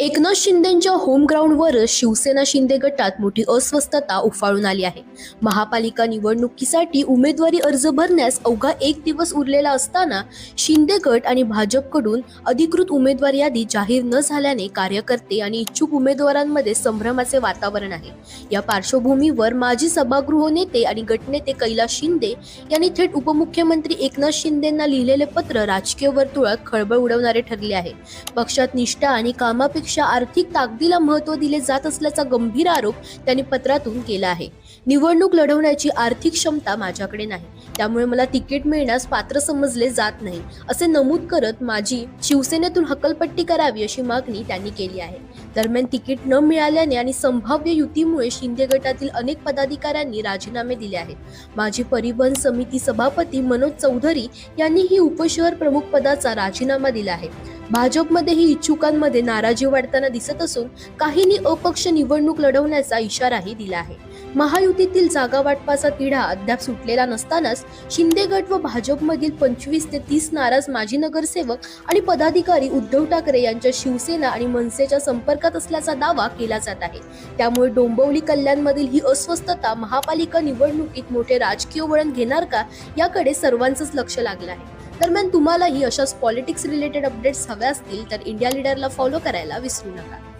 एकनाथ शिंदेंच्या होम ग्राउंडवरच शिवसेना शिंदे गटात मोठी अस्वस्थता उफाळून आली आहे. महापालिका निवडणुकीसाठी उमेदवारी अर्ज भरण्यास अवघा एक दिवस उरलेला असताना शिंदे गट आणि भाजपकडून अधिकृत उमेदवार यादी जाहीर न झाल्याने कार्यकर्ते आणि इच्छुक उमेदवारांमध्ये संभ्रमाचे वातावरण आहे. या पार्श्वभूमीवर माजी सभागृह नेते आणि गटनेते कैलास शिंदे यांनी थेट उपमुख्यमंत्री एकनाथ शिंदेंना लिहिलेले पत्र राजकीय वर्तुळात खळबळ उडवणारे ठरले आहे. पक्षात निष्ठा आणि कामापेक्षा आर्थिक ताकदीला महत्त्व दिले जात असल्याचा गंभीर आरोप त्यांनी पत्रातून केला आहे. निवडणूक लढवण्याची आर्थिक क्षमता माझ्याकडे नाही. त्यामुळे मला तिकीट मिळण्यास पात्र समजले जात नाही असे नमूद करत माझी शिवसेनेतून हकलपट्टी करावी अशी मागणी त्यांनी केली आहे. दरम्यान तिकीट न मिळाल्याने आणि संभाव्य युतीमुळे शिंदे गटातील अनेक पदाधिकाऱ्यांनी राजीनामे दिले आहेत. माजी परिवहन समिती सभापती मनोज चौधरी यांनी ही उपशहर प्रमुख पदाचा राजीनामा दिला आहे. भाजपमध्येही इच्छुकांमध्ये नाराजी वाढताना दिसत असून काहींनी अपक्ष निवडणूक लढवण्याचा इशाराही दिला आहे. महायुतीतील जागा वाटपाचा तिढा अद्याप सुटलेला नसतानाच शिंदे गट व भाजपमधील पंचवीस ते तीस नाराज माजी नगरसेवक आणि पदाधिकारी उद्धव ठाकरे यांच्या शिवसेना आणि मनसेच्या संपर्कात असल्याचा दावा केला जात आहे. त्यामुळे डोंबिवली कल्याणमधील ही अस्वस्थता महापालिका निवडणुकीत मोठे राजकीय वळण घेणार का याकडे सर्वांचंच लक्ष लागलं आहे. दरम्यान तुम्हालाही अशाच पॉलिटिक्स रिलेटेड अपडेट्स हव्या असतील तर इंडिया लीडरला फॉलो करायला विसरू नका.